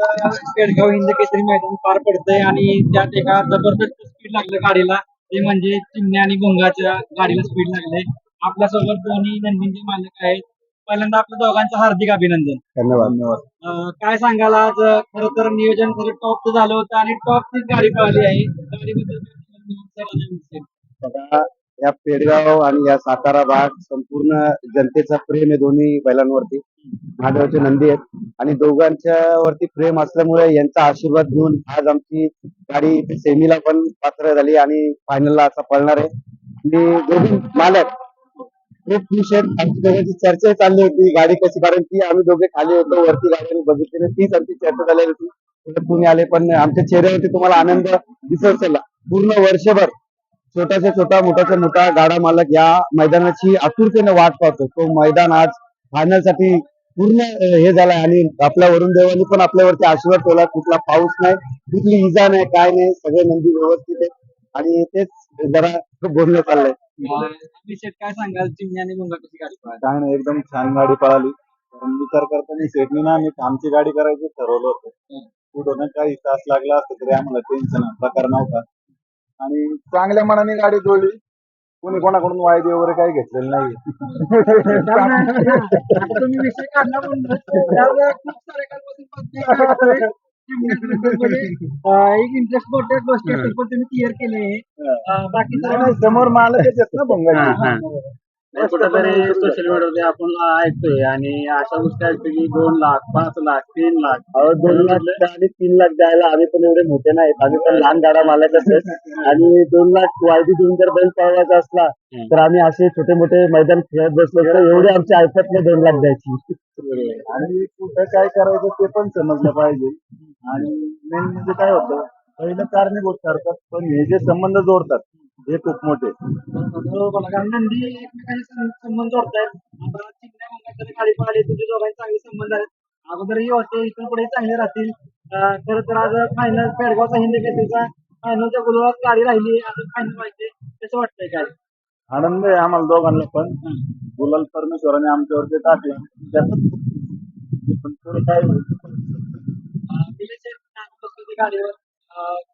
पेडगाव हिंद केसरी मैदान पार पडतंय आणि त्यात एका जबरदस्त स्पीड लागलं गाडीला. ते म्हणजे चिमण्या आणि गोंगाच्या गाडीला स्पीड लागले आपल्यासोबत दोन्ही नंदींचे मालक आहेत. पहिल्यांदा आपल्या दोघांचं हार्दिक अभिनंदन. धन्यवाद. धन्यवाद काय सांगाल आज? खर तर नियोजन खरं टॉपचं झालं होतं आणि टॉपचीच गाडी पळाली आहे. गाडीबद्दल या पेडगाव आणि या सातारा भाग संपूर्ण जनतेचा प्रेम आहे दोन्ही बैलांवरती. महादेवाचे नंदी आहेत. आणि दोघांच्या वरती प्रेम असल्यामुळे यांचा आशीर्वाद घेऊन आज आमची गाडी सेमीला पण पात्र झाली आणि फायनलला असा पळणार आहे. आणि दोघी मालक खूप खुश आहेत. आमची दोघांची चर्चा चालली होती गाडी कशी कारण की आम्ही दोघे खाली होतो वरती गाडी बघितली तीच आमची चर्चा झाली होती. तुम्ही आले पण आमच्या चेहऱ्यावरती तुम्हाला आनंद दिसत चला पूर्ण वर्षभर छोट्याच्या छोटा मोठ्याचा मोठा गाडा मालक या मैदानाची आतुरतेने वाट पाहतो. तो मैदान आज फायनलसाठी पूर्ण हे झालाय. आणि आपल्या वरुण देवानी पण आपल्यावरती आशीर्वाद ठेवला कुठला पाऊस नाही कुठली इजा नाही काय नाही. सगळे नंदी व्यवस्थित आहेत. आणि तेच जरा खूप बोलणं चाललंय. अभिषेक काय सांगाल? चिमण्या आणि गोंगा कशी गाडी पळाली? काय नाही एकदम छान गाडी पळाली. विचार करताना सेटनी ना आम्ही आमची गाडी करायचं ठरवलं होतं. कुठं काही तास लागला असतं तरी आम्हाला टेन्शन प्रकार नव्हता. आणि चांगल्या मनाने गाडी जुळली कोणी कोणाकडून वायदे वगैरे काही घेतलेलं नाही आता तुम्ही विषय काढला म्हणून त्यामुळे खूप सारे कालपासून बघतोय. अं, एक इंटरेस्ट मोठ्या गोष्टी असतील पण तुम्ही क्लिअर केले. बाकी समोर मालकच आहेत ना भंगाची नाही, कुठेतरी सोशल मीडियावरती आपण ऐकतोय आणि अशा गोष्टी ऐकतोय की दोन लाख पाच लाख तीन लाख. अहो, दोन लाख आणि तीन लाख द्यायला आम्ही पण एवढे मोठे नाहीत. आम्ही पण लहान गाडा मालक असत आणि दोन लाख वायदी देऊन जर बैल पळवायचा असला तर आम्ही असे छोटे मोठे मैदान खेळत बसलो तर एवढे आमच्या ऐकत नाही दोन लाख द्यायची. आणि कुठं काय करायचं ते पण समजलं पाहिजे. आणि मेन म्हणजे काय होतं पहिलं कारणीभूत ठरतात पण हे जे संबंध जोडतात हे खूप मोठे. नंदी एकमेकांशी संबंध जोडतायत. आता चिमण्या गोंगाची गाडी पळाली तुझे दोघांचे चांगले संबंध आहेत. अगोदरही होते इथून पुढे चांगले राहतील. खरं तर आज फायनल पेडगावचा हिंद केसरीचा फायनलच्या गुरुवार गाडी राहिली फायनल व्हायचे कसं वाटतंय काय? आनंद आहे आम्हाला दोघांना पण. गुलाल परमेश्वराने आमच्यावरती टाकले. पण थोडं काय गाडीवर.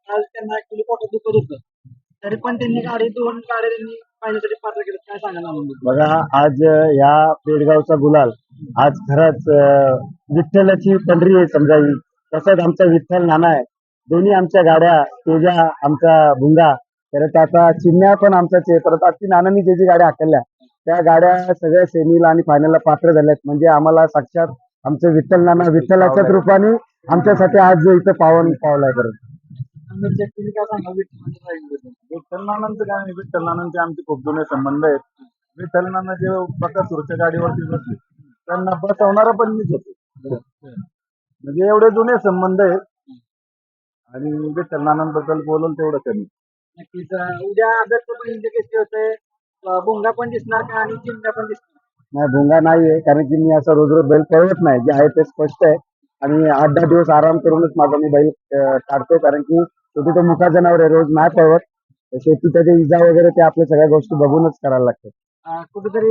काल त्यांना ऍक्च्युली पोटात दुखत होतं. तरी पण त्यांनी गाडी दोन गाड्या त्यांनी फायनलसाठी पात्र केलं काय सांगायला आनंद बघा? आज या पेडगावचा गुलाल आज खरंच विठ्ठलाची पंढरी आहे समजा ही. तसंच आमचा विठ्ठल नाना आहे. दोन्ही आमच्या गाड्या तेजा आमचा भुंगा परत आता चिमण्या पण आमचाच आहे. परत अगदी नानांनी जे जे गाड्या हाकलल्या त्या गाड्या सगळ्या सेमीला आणि फायनलला पात्र झाल्यात. म्हणजे आम्हाला साक्षात आमचं विठ्ठल नाना विठ्ठलाच्याच रूपाने आमच्यासाठी आज इथं पावन पावलाय परत. काय सांगा ड्रायव्हिंग विठ्ठल नानांचं काय नाही विठ्ठल नानांचे आमचे खूप जुने संबंध आहेत. विठ्ठल नाना जे बकासूरच्या गाडीवरती बसले त्यांना बसवणारा पण मीच होतो. म्हणजे एवढे जुने संबंध आहेत. आणि विठ्ठल नानांबद्दल बोलून तेवढं कमी. नक्कीच. उद्या हिंद केसरी होते भोंगा पण दिसणार का आणि चिमण्या पण दिसणार? नाही भोंगा नाहीये कारण की मी असं रोज रोज बैल पळवत नाही. जे आहे ते स्पष्ट आहे. आणि आठ दहा दिवस आराम करूनच माझा मी बैल काढतो कारण की शेवटी तो मुखा जनावर आहे रोज नाही पळवत शेवटी त्याचे इजा वगैरे ते आपल्या सगळ्या गोष्टी बघूनच करायला लागतात. कुठेतरी?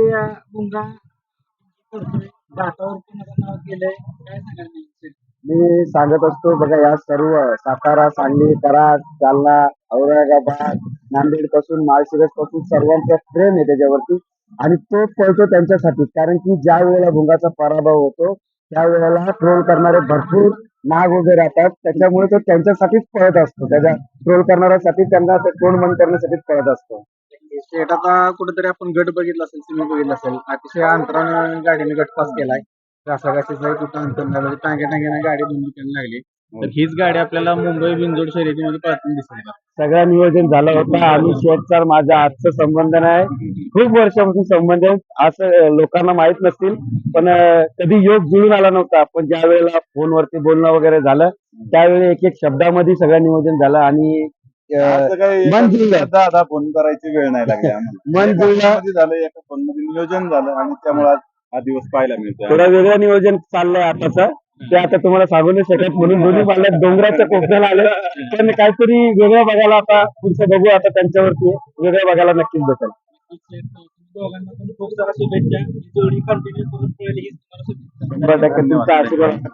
मी सांगत असतो बघा या सर्व सातारा सांगली कराड जालना औरंगाबाद नांदेडपासून माळशिरसपासून सर्वांचं प्रेम आहे त्याच्यावरती. आणि तो पळतो त्यांच्यासाठी. कारण की ज्या वेळेला भुंगाचा पराभव होतो त्यावेळेला ट्रोल करणारे भरपूर नाग वगैरे राहतात. त्याच्यामुळे तो त्यांच्यासाठीच पळत असतो. त्याच्या ट्रोल करणाऱ्यासाठी त्यांना ते तोंड बंद करण्यासाठीच पळत असतो. शेट आता कुठेतरी आपण गट बघितला असेल सिमी बघितला असेल. अतिशय अंतरानं गाडीने गट पास केलाय. घासाघाशीचा कुठं अंतर नाही. म्हणजे टांग्या टांग्याने गाडी दोन करायला लागली. तर हीच गाडी आपल्याला मुंबई बिंदोड शर्यतीमध्ये पळताना दिसेल. का सगळं नियोजन झालं होतं. आणि शेतचा माझा आजचा संबंध नाही. खूप वर्षापासून संबंध आहे. असं लोकांना माहीत नसतील. पण कधी योग जुळून आला नव्हता. पण ज्या वेळेला फोनवरती बोलणं वगैरे झालं त्यावेळी एक एक शब्दामध्ये सगळं नियोजन झालं आणि मन जुळलं. दादा फोन करायची वेळ नाही लागली मन जुळलं. मध्ये झालं एका फोनमध्ये नियोजन झालं आणि त्यामुळे आज हा दिवस पाहायला मिळतोय. थोडं वेगळं नियोजन चाललंय आताच. ते आता तुम्हाला सांगू नाही. शकत म्हणून दोन्ही पालक डोंगराच्या कोपऱ्याला आले. पण काहीतरी वेगळं बघायला आता पुढचं बघू आता त्यांच्यावरती वेगळं बघायला नक्कीच भेटेल. तुमचा आशीर्वाद